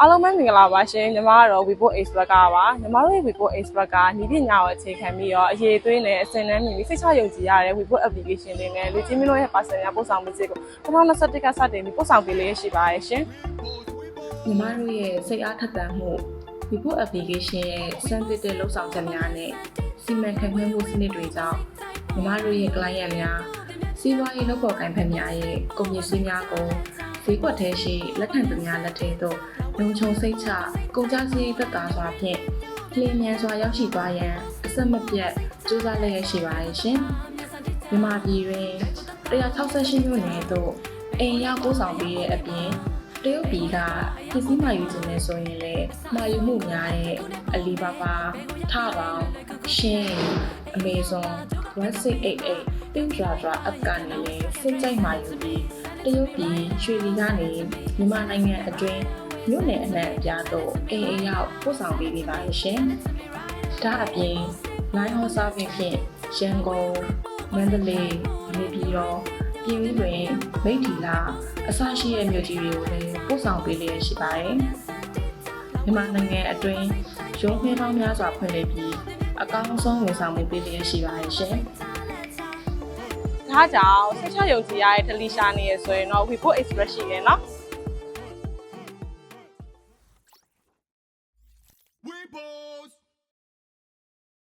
အားလုံးပဲမင်္ဂလာပါရှင်ညီမကတော့ Vivo Ace Plug ပါညီမတို့ရဲ့ Vivo Ace Plug ကဤပညာကိုအခြေခံပြီးတော့အရေးသွေးနဲ့အစင်တန်းမြင်ပြီးစိတ်ချယုံကြည်ရတဲ့ Vivo application တွေနဲ့လူချင်းမျိုးရဲ့ personal ပို့ဆောင်မှုစစ်ကို2021ကစတင်ပြီးပို့ဆောင်ပေးလေးရှိပါရဲ့ရှင်ညီမတို့ရဲ့စိတ်အားထက်သန်မှု Vivo application ရဲ့စမ်းသစ်တဲ့လှုပ်ဆောင်ချက်များနဲ့စီမံခန့်ခွဲမှုစနစ်တွေကြောင့်ညီမတို့ရဲ့ client များစီးပွားရေးလုပ်ဖော်ကိုင်ဖက်များရဲ့ကုန်ပစ္စည်းများကိုဈေးကွက်ထဲရှိလက်ခံသူများလက်ထဲသို့ လုံခြုံစိတ်ချကုန်ကျစရိတ်သက်သာစွာဖြင့်လျင်မြန်စွာရောက်ရှိသွားရန်အဆက်မပြတ်ကြိုးစားလျက်ရှိပါရဲ့ရှင်မြန်မာပြည်တွင်168မြို့နယ်သို့အိမ်ရောက်ပို့ဆောင်ပေးတဲ့အပြင်တရုတ်ပြည်ကပစ္စည်းမှယူခြင်းနဲ့ဆိုရင်လည်းမှာယူမှုများတဲ့အလီဘာဘာထပေါင်ရှင်းအမေဇွန်1688 Pink Dragon app ကနေလည်းစိတ်ကြိုက်မှာယူပြီးတရုတ်ပြည်ရွှေလီကနေမြန်မာနိုင်ငံအတွင်း မြို့နယ်အနှံ့အပြားသို့အိမ်အိမ်ရောက်ပို့ဆောင်ပေးနေပါရဲ့ရှင်။ဒါအပြင် line hall service ဖြင့်ရန်ကုန်မန္တလေးနေပြည်တော်ပြည်ဦးတွင်မိထ္ထီလာအစရှိတဲ့မြို့ကြီးတွေကိုလည်းပို့ဆောင်ပေးလျက်ရှိပါတယ်။မြန်မာနိုင်ငံအတွင်းရုံးခွဲပေါင်းများစွာဖွင့်လှစ်ပြီးအကောင်းဆုံးဝန်ဆောင်မှုပေးလျက်ရှိပါတယ်ရှင်။ဒါကြောင့်စိတ်ချယုံကြည်ရတဲ့ Delisha နေရဆိုရင်တော့ Vivo Express ရှိတယ်နော် We Weebos!